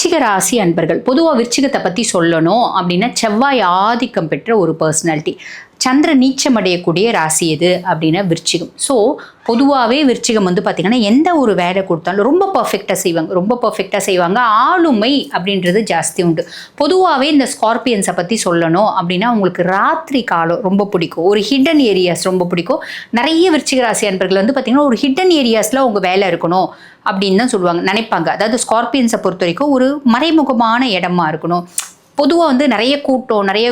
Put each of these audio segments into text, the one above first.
விருச்சிக ராசி அன்பர்கள் பொதுவாக விருச்சிகத்தை பற்றி சொல்லணும் அப்படின்னா செவ்வாய் ஆதிக்கம் பெற்ற ஒரு பர்சனாலிட்டி சந்திர நீச்சம் அடையக்கூடிய ராசி எது அப்படின்னா விருச்சிகம். ஸோ பொதுவாகவே விருச்சிகம் வந்து பார்த்திங்கன்னா எந்த ஒரு வேலை கொடுத்தாலும் ரொம்ப பர்ஃபெக்டாக செய்வாங்க. ரொம்ப பர்ஃபெக்டாக செய்வாங்க. ஆளுமை அப்படின்றது ஜாஸ்தி உண்டு. பொதுவாகவே இந்த ஸ்கார்பியன்ஸை பற்றி சொல்லணும் அப்படின்னா உங்களுக்கு ராத்திரி காலம் ரொம்ப பிடிக்கும். ஒரு ஹிடன் ஏரியாஸ் ரொம்ப பிடிக்கும். நிறைய விருச்சிக ராசி அன்பர்கள் வந்து பார்த்திங்கன்னா ஒரு ஹிடன் ஏரியாஸில் உங்கள் வேலை இருக்கணும் அப்படின்னு தான் சொல்லுவாங்க நினைப்பாங்க. அதாவது ஸ்கார்பியன்ஸை பொறுத்த வரைக்கும் ஒரு மறைமுகமான இடமா இருக்கணும். பொதுவாக வந்து நிறைய கூட்டம் நிறைய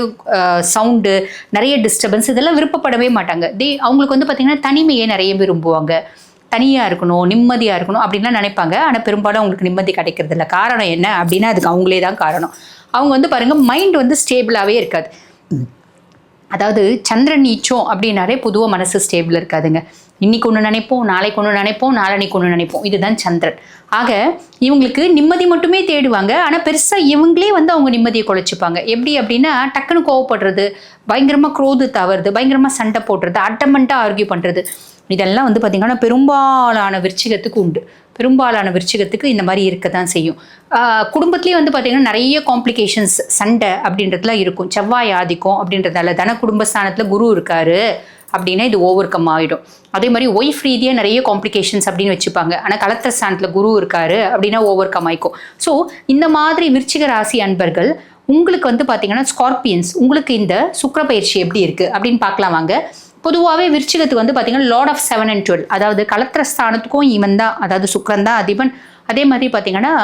சவுண்டு நிறைய டிஸ்டர்பன்ஸ் இதெல்லாம் விருப்பப்படவே மாட்டாங்க. தே அவங்களுக்கு வந்து பார்த்திங்கன்னா தனிமையை நிறைய விரும்புவாங்க. தனியாக இருக்கணும் நிம்மதியாக இருக்கணும் அப்படின்லாம் நினைப்பாங்க. ஆனால் பெரும்பாலும் அவங்களுக்கு நிம்மதி கிடைக்கிறது இல்லை காரணம் என்ன அப்படின்னா அதுக்கு அவங்களே தான் காரணம். அவங்க வந்து பாருங்கள் மைண்ட் வந்து ஸ்டேபிளாகவே இருக்காது. அதாவது சந்திரன் நீச்சம் அப்படின்னாலே பொதுவாக மனசு ஸ்டேபிள் இருக்காதுங்க. இன்னைக்கு ஒன்று நினைப்போம் நாளைக்கு ஒன்று நினைப்போம் நாளன்னைக்கு ஒன்று நினைப்போம். இதுதான் சந்திரன். ஆக இவங்களுக்கு நிம்மதி மட்டுமே தேடுவாங்க. ஆனால் பெருசாக இவங்களே வந்து அவங்க நிம்மதியை குலைச்சிப்பாங்க. எப்படி அப்படின்னா டக்குன்னு கோவப்படுறது பயங்கரமாக குரோது தவறுது பயங்கரமாக சண்டை போடுறது அட்டமெண்ட்டாக ஆர்கியூ பண்ணுறது இதெல்லாம் வந்து பார்த்திங்கன்னா பெரும்பாலான விருச்சிகத்துக்கு உண்டு. பெரும்பாலான விருச்சிகத்துக்கு இந்த மாதிரி இருக்க தான் செய்யும் குடும்பத்துலேயே வந்து பார்த்திங்கன்னா நிறைய காம்ப்ளிகேஷன்ஸ் சண்டை அப்படின்றதுலாம் இருக்கும். செவ்வாய் ஆதிக்கம் அப்படின்றதால தன குடும்பஸ்தானத்தில் குரு இருக்காரு அப்படின்னா இது ஓவர் கம் ஆகிடும் அதே மாதிரி ஒய்ஃப் ரீதியாக நிறைய காம்ப்ளிகேஷன்ஸ் அப்படின்னு வச்சுப்பாங்க. ஆனால் கலத்திர ஸ்தானத்தில் குரு இருக்காரு அப்படின்னா ஓவர் கம் ஆயிக்கும். ஸோ இந்த மாதிரி விருச்சிக ராசி அன்பர்கள் உங்களுக்கு வந்து பார்த்தீங்கன்னா ஸ்கார்பியன்ஸ் உங்களுக்கு இந்த சுக்கர பயிற்சி எப்படி இருக்குது அப்படின்னு பார்க்கலாம் வாங்க. பொதுவாகவே விருச்சிகத்துக்கு வந்து பார்த்தீங்கன்னா lord of seven and twelve அதாவது கலத்திர ஸ்தானத்துக்கும் இவன் தான் அதாவது சுக்கரன் தான் அதிபன். அதே மாதிரி பார்த்தீங்கன்னா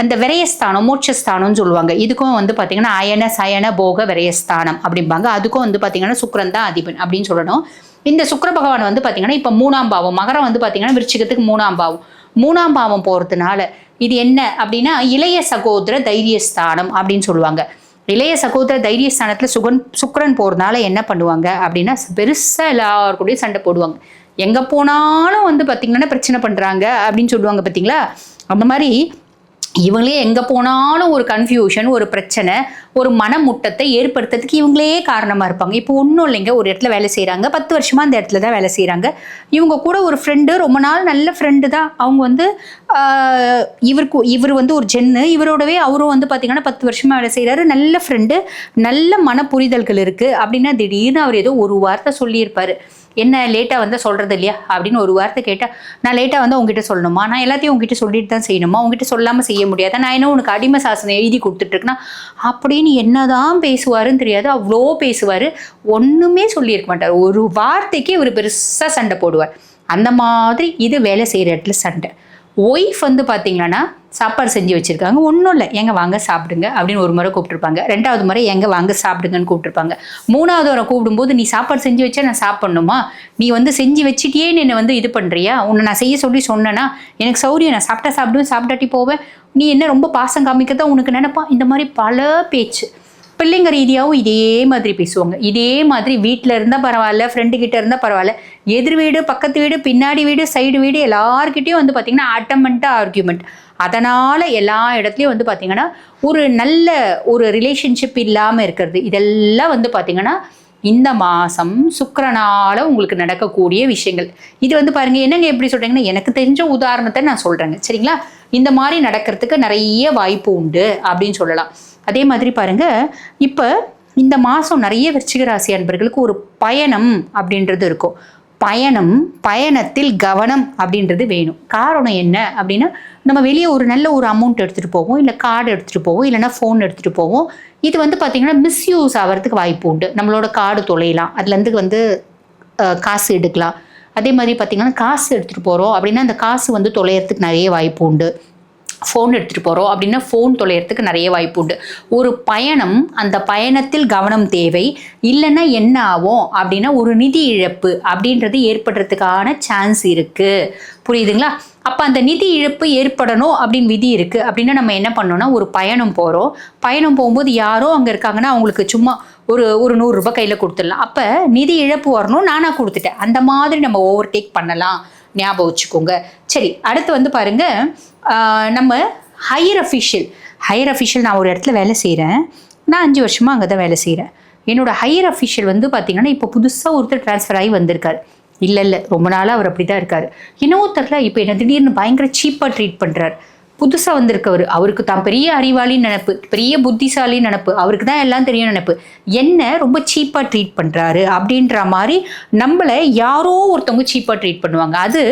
அந்த விரயஸ்தானம் மோட்சஸ்தானம்னு சொல்லுவாங்க. இதுக்கும் வந்து பார்த்தீங்கன்னா அயன சயன போக விரயஸ்தானம் அப்படிம்பாங்க. அதுக்கும் வந்து பார்த்தீங்கன்னா சுக்கரன் தான் அதிபன் அப்படின்னு சொல்லணும். இந்த சுக்கர பகவான் வந்து பார்த்தீங்கன்னா இப்போ மூணாம் பாவம் மகரம் வந்து பார்த்தீங்கன்னா விருச்சிகத்துக்கு மூணாம் பாவம். மூணாம் பாவம் போகிறதுனால இது என்ன அப்படின்னா இளைய சகோதர தைரியஸ்தானம் அப்படின்னு சொல்லுவாங்க. இளைய சகோதர தைரியஸ்தானத்தில் சுகன் சுக்கரன் போகிறதுனால என்ன பண்ணுவாங்க அப்படின்னா பெருசாக எல்லாருக்கூடையும் சண்டை போடுவாங்க. எங்கே போனாலும் வந்து பார்த்திங்கன்னா பிரச்சனை பண்ணுறாங்க அப்படின்னு சொல்லுவாங்க பார்த்தீங்களா அந்த மாதிரி இவங்களே எங்கே போனாலும் ஒரு கன்ஃபியூஷன் ஒரு பிரச்சனை ஒரு மனமுட்டத்தை ஏற்படுத்துறதுக்கு இவங்களே காரணமாக இருப்பாங்க. இப்போ ஒன்றும் இல்லைங்க ஒரு இடத்துல வேலை செய்கிறாங்க பத்து வருஷமாக அந்த இடத்துல தான் வேலை செய்கிறாங்க இவங்க கூட ஒரு ஃப்ரெண்டு ரொம்ப நாள் நல்ல ஃப்ரெண்டு தான். அவங்க வந்து இவருக்கு இவர் வந்து ஒரு ஜென்னு இவரோடவே அவரும் வந்து பார்த்திங்கன்னா பத்து வருஷமாக வேலை செய்கிறாரு நல்ல ஃப்ரெண்டு நல்ல மன புரிதல்கள் இருக்குது அப்படின்னா திடீர்னு அவர் ஏதோ ஒரு வார்த்தை சொல்லியிருப்பார். என்ன லேட்டாக வந்து சொல்கிறது இல்லையா? அப்படின்னு ஒரு வார்த்தை கேட்டால் நான் லேட்டாக வந்து உங்ககிட்ட சொல்லணுமா? நான் எல்லாத்தையும் உங்ககிட்ட சொல்லிட்டு தான் செய்யணுமா? உங்ககிட்ட சொல்லாமல் செய்ய முடியாது? நான் என்ன உனக்கு அடிமை சாசனம் எழுதி கொடுத்துட்ருக்குன்னா அப்படின்னு என்ன தான் பேசுவாருன்னு தெரியாது. அவ்வளோ பேசுவார். ஒன்றுமே சொல்லியிருக்க மாட்டார். ஒரு வார்த்தைக்கு இவர் பெருசாக சண்டை போடுவார். அந்த மாதிரி இது வேலை செய்கிற இடத்துல சண்டை. ஒய்ஃப் வந்து பார்த்தீங்கன்னா சாப்பாடு செஞ்சு வச்சுருக்காங்க. ஒன்றும் இல்லை. எங்கே வாங்க சாப்பிடுங்க. அப்படின்னு ஒரு முறை கூப்பிட்ருப்பாங்க ரெண்டாவது முறை எங்கே வாங்க சாப்பிடுங்கன்னு கூப்பிட்டுருப்பாங்க. மூணாவது முறை கூப்பிடும்போது நீ சாப்பாடு செஞ்சு வச்சா நான் சாப்பிட்ணுமா? நீ வந்து செஞ்சு வச்சுட்டியே என்னை வந்து இது பண்ணுறியா உன்னை நான் செய்ய சொல்லி சொன்னேன்னா எனக்கு சௌரியம் நான் சாப்பிட்டா சாப்பிடுவேன் சாப்பிட்டாட்டி போவேன். நீ என்ன ரொம்ப பாசம் காமிக்கதான் உனக்கு நினப்பா இந்த மாதிரி பல பேச்சு. பிள்ளைங்க ரீதியாகவும் இதே மாதிரி பேசுவாங்க. இதே மாதிரி வீட்டில் இருந்தால் பரவாயில்ல ஃப்ரெண்டு கிட்ட இருந்தால் பரவாயில்ல எதிர் வீடு பக்கத்து வீடு பின்னாடி வீடு சைடு வீடு எல்லாருக்கிட்டையும் வந்து பார்த்திங்கன்னா ஆட்டமெண்ட்டாக ஆர்கியூமெண்ட் அதனால் எல்லா இடத்துலையும் வந்து பார்த்திங்கன்னா ஒரு நல்ல ஒரு ரிலேஷன்ஷிப் இல்லாமல் இருக்கிறது. இதெல்லாம் வந்து பார்த்திங்கன்னா இந்த மாதம் சுக்கரனால் உங்களுக்கு நடக்கக்கூடிய விஷயங்கள். இது வந்து பாருங்கள் என்னங்க எப்படி சொல்கிறீங்கன்னா எனக்கு தெரிஞ்ச உதாரணத்தை நான் சொல்கிறேங்க சரிங்களா? இந்த மாதிரி நடக்கிறதுக்கு நிறைய வாய்ப்பு உண்டு அப்படின்னு சொல்லலாம். அதே மாதிரி பாருங்க இப்போ இந்த மாதம் நிறைய விருச்சிக ராசி அன்பர்களுக்கு ஒரு பயணம் அப்படின்றது இருக்கும். பயணம் பயணத்தில் கவனம் அப்படின்றது வேணும். காரணம் என்ன அப்படின்னா நம்ம வெளியே ஒரு நல்ல ஒரு அமௌண்ட் எடுத்துகிட்டு போவோம் இல்லை கார்டு எடுத்துகிட்டு போவோம் இல்லைனா ஃபோன் எடுத்துகிட்டு போவோம். இது வந்து பார்த்திங்கன்னா மிஸ்யூஸ் ஆகிறதுக்கு வாய்ப்பு உண்டு. நம்மளோட கார்டு தொலையலாம். அதுலேருந்து வந்து காசு எடுக்கலாம். அதே மாதிரி பார்த்திங்கன்னா காசு எடுத்துகிட்டு போகிறோம் அப்படின்னா அந்த காசு வந்து தொலைகிறதுக்கு நிறைய வாய்ப்பு உண்டு. ஃபோன் எடுத்துகிட்டு போகிறோம் அப்படின்னா ஃபோன் தொலைகிறதுக்கு நிறைய வாய்ப்பு உண்டு. ஒரு பயணம் அந்த பயணத்தில் கவனம் தேவை. இல்லைன்னா என்ன ஆகும்? அப்படின்னா ஒரு நிதி இழப்பு அப்படின்றது ஏற்படுறதுக்கான சான்ஸ் இருக்குது புரியுதுங்களா? அப்போ அந்த நிதி இழப்பு ஏற்படணும் அப்படின்னு விதி இருக்குது அப்படின்னா நம்ம என்ன பண்ணோம்னா ஒரு பயணம் போகிறோம் பயணம் போகும்போது யாரோ அங்கே இருக்காங்கன்னா அவங்களுக்கு சும்மா ஒரு ஒரு நூறுரூபா கையில் கொடுத்துடலாம். அப்போ நிதி இழப்பு வரணும். நானாக கொடுத்துட்டேன். அந்த மாதிரி நம்ம ஓவர்டேக் பண்ணலாம். ஞாபகம் வச்சுக்கோங்க. சரி அடுத்து வந்து பாருங்க நம்ம ஹையர் அஃபிஷியல் ஹையர் அஃபிஷியல் நான் ஒரு இடத்துல வேலை செய்கிறேன் நான் அஞ்சு வருஷமாக அங்கே தான் வேலை செய்கிறேன் என்னோட ஹையர் அஃபிஷியல் வந்து பார்த்தீங்கன்னா இப்போ புதுசாக ஒருத்தர் ட்ரான்ஸ்ஃபர் ஆகி வந்திருக்காரு. இல்லை இல்லை ரொம்ப நாளாக அவர் அப்படி தான் இருக்கார். இன்னொருத்தரில் இப்போ என்ன திடீர்னு பயங்கர சீப்பாக ட்ரீட் பண்ணுறாரு புதுசாக வந்திருக்கவர். அவருக்கு தான் பெரிய அறிவாளின்னு நினைப்பு பெரிய புத்திசாலின்னு நினப்பு அவருக்கு தான் எல்லாம் தெரியும் நினைப்பு. என்ன ரொம்ப சீப்பாக ட்ரீட் பண்ணுறாரு அப்படின்ற மாதிரி நம்மளை யாரோ ஒருத்தவங்க சீப்பாக ட்ரீட் பண்ணுவாங்க. அது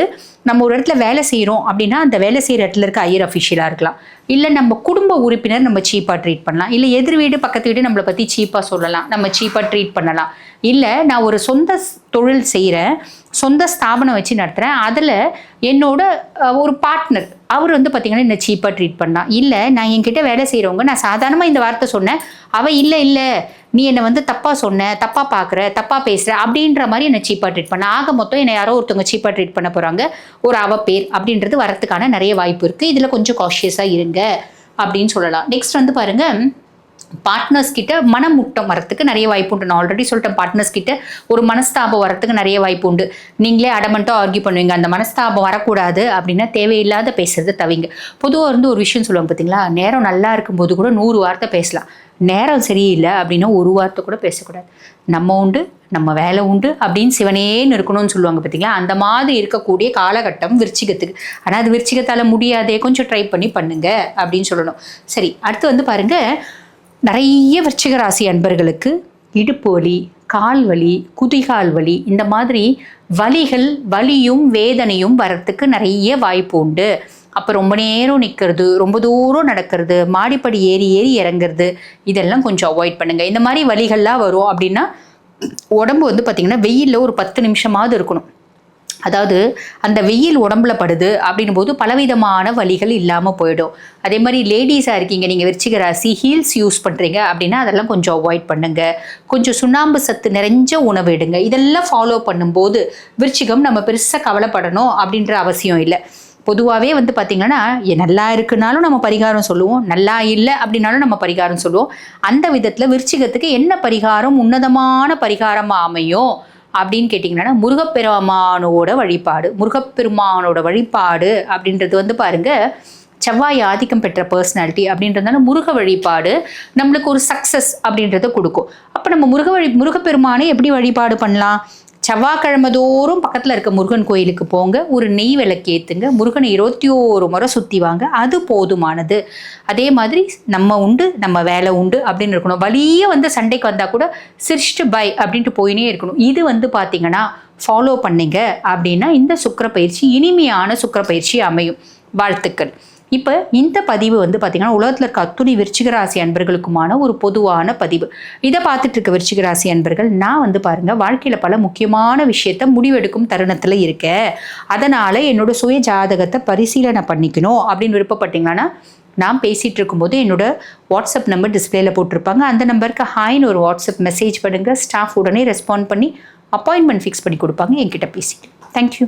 நம்ம ஒரு இடத்துல வேலை செய்கிறோம் அப்படின்னா அந்த வேலை செய்கிற இடத்துல இருக்க ஐயர் அஃபிஷியலாக இருக்கலாம். இல்லை நம்ம குடும்ப உறுப்பினர் நம்ம சீப்பாக ட்ரீட் பண்ணலாம். இல்லை எதிர் வீடு பக்கத்து வீடு நம்மளை பற்றி சீப்பாக சொல்லலாம். நம்ம சீப்பாக ட்ரீட் பண்ணலாம். இல்லை நான் ஒரு சொந்த தொழில் செய்கிறேன் சொந்த ஸ்தாபனம் வச்சு நடத்துகிறேன் அதில் என்னோட ஒரு பார்ட்னர் அவர் வந்து பார்த்திங்கன்னா என்ன சீப்பாக ட்ரீட் பண்ணால் இல்லை நான் என்கிட்ட வேலை செய்கிறவங்க நான் சாதாரணமாக இந்த வார்த்தை சொன்னேன். அவள் இல்லை இல்லை நீ என்னை வந்து தப்பாக சொன்ன தப்பாக பார்க்குற தப்பாக பேசுகிற அப்படின்ற மாதிரி என்னை சீப்பாக ட்ரீட் பண்ண. ஆக மொத்தம் என்னை யாரோ ஒருத்தவங்க சீப்பாக ட்ரீட் பண்ண போகிறாங்க ஒரு அவ பேர் அப்படின்றது வரத்துக்கான நிறைய வாய்ப்பு இருக்குது இதில் கொஞ்சம் காஷியஸாக இருங்க அப்படின்னு சொல்லலாம். நெக்ஸ்ட் வந்து பாருங்கள் பார்ட்னர்ஸ் கிட்ட முட்டம் வரத்துக்கு நிறைய வாய்ப்பு உண்டு. நான் ஆல்ரெடி சொல்லிட்டேன் பார்ட்னர்ஸ் கிட்ட ஒரு மனஸ்தாபம் வரத்துக்கு நிறைய வாய்ப்பு உண்டு. நீங்களே அடமெண்ட்டாக ஆர்கியூ பண்ணுவீங்க அந்த மனஸ்தாபம் வரக்கூடாது அப்படின்னா தேவையில்லாத பேசுறதை தவிங்க. பொதுவாக இருந்து ஒரு விஷயம் சொல்லுவாங்க பார்த்தீங்களா நேரம் நல்லா இருக்கும்போது கூட நூறு வார்த்தை பேசலாம். நேரம் சரியில்லை அப்படின்னா ஒரு வார்த்தை கூட பேசக்கூடாது. நம்ம உண்டு நம்ம வேலை உண்டு அப்படின்னு சிவனேன்னு இருக்கணும்னு சொல்லுவாங்க பார்த்தீங்களா அந்த மாதிரி இருக்கக்கூடிய காலகட்டம் விருச்சிகத்துக்கு. ஆனால் அது விருச்சிகத்தால் முடியாதே கொஞ்சம் ட்ரை பண்ணி பண்ணுங்க அப்படின்னு சொல்லணும். சரி அடுத்து வந்து பாருங்கள் நிறைய விருச்சிகராசி அன்பர்களுக்கு இடுப்பு வலி கால் வலி குதிகால் வலி இந்த மாதிரி வலிகள் வலியும் வேதனையும் வரத்துக்கு நிறைய வாய்ப்பு உண்டு. அப்போ ரொம்ப நேரம் நிற்கிறது ரொம்ப தூரம் நடக்கிறது மாடிப்படி ஏறி ஏறி இறங்குறது இதெல்லாம் கொஞ்சம் அவாய்ட் பண்ணுங்கள் இந்த மாதிரி வலிகள்லாம் வரும் அப்படின்னா உடம்பு வந்து பார்த்திங்கன்னா வெயிலில் ஒரு பத்து நிமிஷமாவது இருக்கணும். அதாவது அந்த வெயில் உடம்புல படுது அப்படின்னும் போது பலவிதமான வழிகள் இல்லாமல் போயிடும். அதே மாதிரி லேடிஸாக இருக்கீங்க நீங்கள் விருச்சிக ராசி ஹீல்ஸ் யூஸ் பண்ணுறீங்க அப்படின்னா அதெல்லாம் கொஞ்சம் அவாய்ட் பண்ணுங்க. கொஞ்சம் சுண்ணாம்பு சத்து நிறைஞ்ச உணவு எடுங்க. இதெல்லாம் ஃபாலோ பண்ணும்போது விருச்சிகம் நம்ம பெருசாக கவலைப்படணும் அப்படின்ற அவசியம் இல்லை. பொதுவாகவே வந்து பார்த்திங்கன்னா நல்லா இருக்குனாலும் நம்ம பரிகாரம் சொல்லுவோம் நல்லா இல்லை அப்படின்னாலும் நம்ம பரிகாரம் சொல்லுவோம். அந்த விதத்தில் விருச்சிகத்துக்கு என்ன பரிகாரம் உன்னதமான பரிகாரமாக அமையும்? அப்படின்னு கேட்டிங்கன்னா முருகப்பெருமானோட வழிபாடு முருகப்பெருமானோட வழிபாடு அப்படின்றது வந்து பாருங்க செவ்வாய் ஆதிக்கம் பெற்ற பர்சனாலிட்டி அப்படின்றதுனால முருக வழிபாடு நம்மளுக்கு ஒரு சக்ஸஸ் அப்படின்றத கொடுக்கும். அப்போ நம்ம முருக வழி முருகப்பெருமானை எப்படி வழிபாடு பண்ணலாம்? செவ்வாய்க்கிழமை தோறும் பக்கத்தில் இருக்க முருகன் கோயிலுக்கு போங்க. ஒரு நெய் விளக்கேற்றுங்க முருகனை இருபத்தி ஓரு முறை சுற்றி வாங்க. அது போதுமானது. அதே மாதிரி நம்ம உண்டு நம்ம வேலை உண்டு அப்படின்னு இருக்கணும். வழியே வந்து சண்டைக்கு வந்தால் கூட சிரிச்சிட்டு பை அப்படின்ட்டு போயினே இருக்கணும். இது வந்து பார்த்தீங்கன்னா ஃபாலோ பண்ணிங்க. அப்படின்னா இந்த சுக்கர பயிற்சி இனிமையான சுக்கர பயிற்சி அமையும். வாழ்த்துக்கள். இப்போ இந்த பதிவு வந்து பார்த்திங்கன்னா உலகத்தில் இருக்க அத்துணை விருச்சிகராசி அன்பர்களுக்குமான ஒரு பொதுவான பதிவு. இதை பார்த்துட்டு இருக்க விருச்சிகராசி அன்பர்கள் நான் வந்து பாருங்கள் வாழ்க்கையில் பல முக்கியமான விஷயத்த முடிவெடுக்கும் தருணத்தில் இருக்கேன் அதனால் என்னோட சுய ஜாதகத்தை பரிசீலனை பண்ணிக்கணும் அப்படின்னு விருப்பப்பட்டீங்கன்னா நான் பேசிகிட்டு இருக்கும்போது என்னோட வாட்ஸ்அப் நம்பர் டிஸ்பிளேல போட்டிருப்பாங்க. அந்த நம்பருக்கு ஹாய்னு ஒரு வாட்ஸ்அப் மெசேஜ் பண்ணுங்கள் ஸ்டாஃப் உடனே ரெஸ்பாண்ட் பண்ணி அப்பாயின்மெண்ட் ஃபிக்ஸ் பண்ணி கொடுப்பாங்க. என்கிட்ட பேசிட்டு. தேங்க்யூ